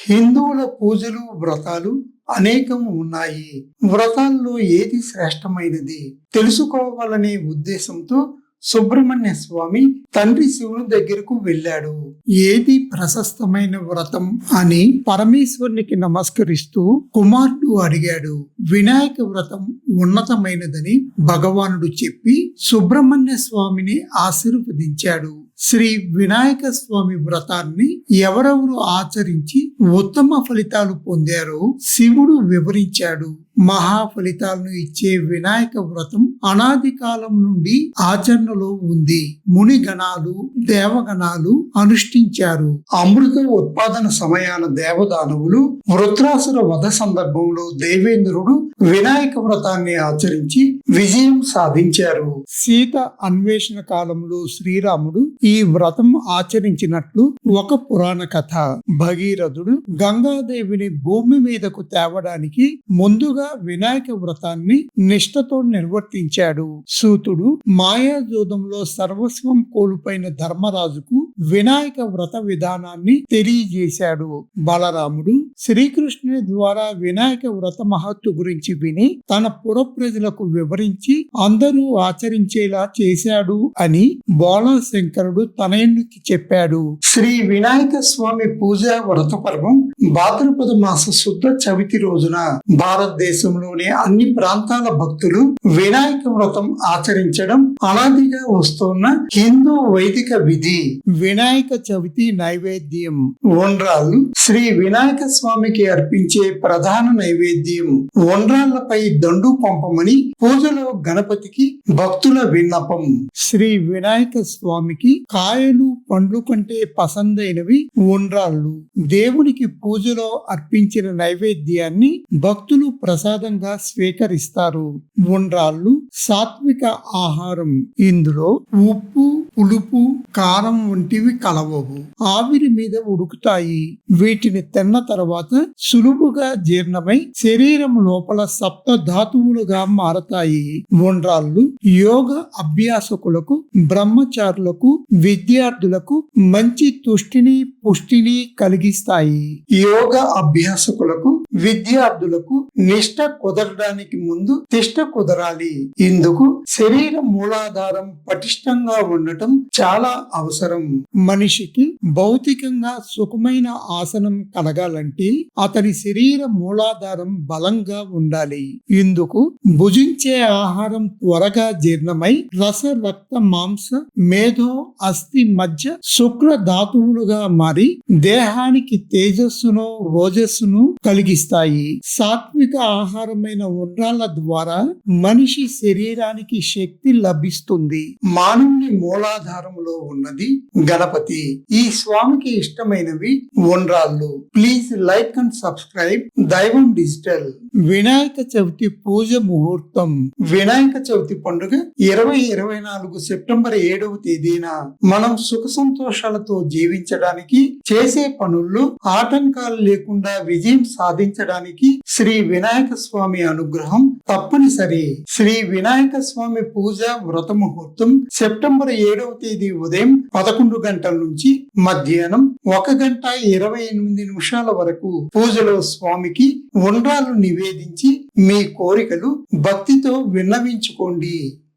హిందువుల పూజలు వ్రతాలు అనేకం ఉన్నాయి. వ్రతాల్లో ఏది శ్రేష్టమైనది? తెలుసుకోవాలనే ఉద్దేశంతో సుబ్రహ్మణ్య స్వామి తండ్రి శివుని దగ్గరకు వెళ్ళాడు. ఏది ప్రశస్తమైన వ్రతం అని పరమేశ్వరునికి నమస్కరిస్తూ కుమారుడు అడిగాడు. వినాయక వ్రతం ఉన్నతమైనదని భగవానుడు చెప్పి సుబ్రహ్మణ్య స్వామిని ఆశీర్వదించాడు. శ్రీ వినాయక స్వామి వ్రతాన్ని ఎవరెవరు ఆచరించి ఉత్తమ ఫలితాలు పొందారో శివుడు వివరించాడు. మహా ఫలితాలను ఇచ్చే వినాయక వ్రతం అనాది కాలం నుండి ఆచరణలో ఉంది. మునిగణాలు దేవగణాలు అనుష్ఠించారు. అమృత ఉత్పాదన సమయాన దేవదానవులు వృత్రాసుర వధ సందర్భంలో దేవేంద్రుడు వినాయక వ్రతాన్ని ఆచరించి విజయం సాధించారు. సీత అన్వేషణ కాలంలో శ్రీరాముడు ఈ వ్రతం ఆచరించినట్లు ఒక పురాణ కథ. భగీరథుడు గంగాదేవిని భూమి మీదకు తేవడానికి ముందుగా వినాయక వ్రతాన్ని నిష్ఠతో నిర్వర్తించాడు. సూతుడు మాయాజోదంలో సర్వస్వం కోల్పోయిన ధర్మరాజుకు వినాయక వ్రత విధానాన్ని తెలియజేశాడు. బలరాముడు శ్రీకృష్ణుని ద్వారా వినాయక వ్రత మహత్వ గురించి విని తన పుర ప్రజలకు వివరించి అందరూ ఆచరించేలా చేశాడు అని బోళశంకరుడు తనయునికి చెప్పాడు. శ్రీ వినాయక స్వామి పూజ వ్రత పర్వం భాద్రపద మాస శుద్ధ చవితి రోజున భారతదేశంలోని అన్ని ప్రాంతాల భక్తులు వినాయక వ్రతం ఆచరించడం అనాదిగా వస్తున్న హిందూ వైదిక విధి. వినాయక చవితి నైవేద్యం. ఉండ్రాళ్ళు శ్రీ వినాయక స్వామికి అర్పించే ప్రధాన నైవేద్యం. ఉండ్రాళ్ళపై దండు పంపమని పూజలో గణపతికి భక్తుల విన్నపం. శ్రీ వినాయక స్వామికి కాయలు పండ్లు కంటే పసందైనవి ఉండ్రాళ్ళు. దేవునికి పూజలో అర్పించిన నైవేద్యాన్ని భక్తులు ప్రసాదంగా స్వీకరిస్తారు. ఉండ్రాళ్ళు సాత్విక ఆహారం. ఇందులో ఉప్పు పులుపు కారం వంటివి కలవవు. ఆవిరి మీద ఉడుకుతాయి. వీటిని తిన్న తర్వాత సులువుగా జీర్ణమై శరీరం లోపల సప్త ధాతువులుగా మారతాయి. ఉండ్రాళ్ళు యోగ అభ్యాసకులకు బ్రహ్మచారులకు విద్యార్థులకు మంచి తుష్టిని పుష్టిని కలిగిస్తాయి. యోగ అభ్యాసకులకు విద్యార్థులకు నిష్ట కుదరడానికి ముందు తిష్ట కుదరాలి. ఇందుకు శరీర మూలాధారం పటిష్టంగా ఉండటం చాలా అవసరం. మనిషికి భౌతికంగా సుఖమైన ఆసనం కలగాలంటే అతని శరీర మూలాధారం బలంగా ఉండాలి. ఇందుకు భుజించే ఆహారం త్వరగా జీర్ణమై రస రక్త మాంస మేధో అస్థి మధ్య శుక్ర ధాతువులుగా మారి దేహానికి తేజస్సును ఓజస్సును కలిగిస్తాయి. సాత్విక ఆహారమైన ఉండ్రాల ద్వారా మనిషి శరీరానికి శక్తి లభిస్తుంది. మానవుని మూలాధారంలో ఉన్నది గణపతి. ఈ స్వామికి ఇష్టమైనవి ఉండ్రాళ్ళు please like and subscribe Daivam digital. Vinayaka Chavithi పూజ ముహూర్తం. వినాయక చవితి పండుగ ఇరవై ఇరవై నాలుగు సెప్టెంబర్ ఏడవ తేదీన మనం సుఖ సంతోషాలతో జీవించడానికి చేసే పనుల్లో ఆటంకాలు లేకుండా విజయం సాధించడానికి శ్రీ వినాయక స్వామి అనుగ్రహం తప్పనిసరి. శ్రీ వినాయక స్వామి పూజ వ్రత ముహూర్తం సెప్టెంబర్ ఏడవ తేదీ ఉదయం పదకొండు గంటల నుంచి మధ్యాహ్నం ఒక గంట ఇరవై ఎనిమిది నిమిషాల వరకు పూజలో స్వామికి ఉండ్రాలు నివేదించి మీ కోరికలు భక్తితో విన్నవించుకోండి.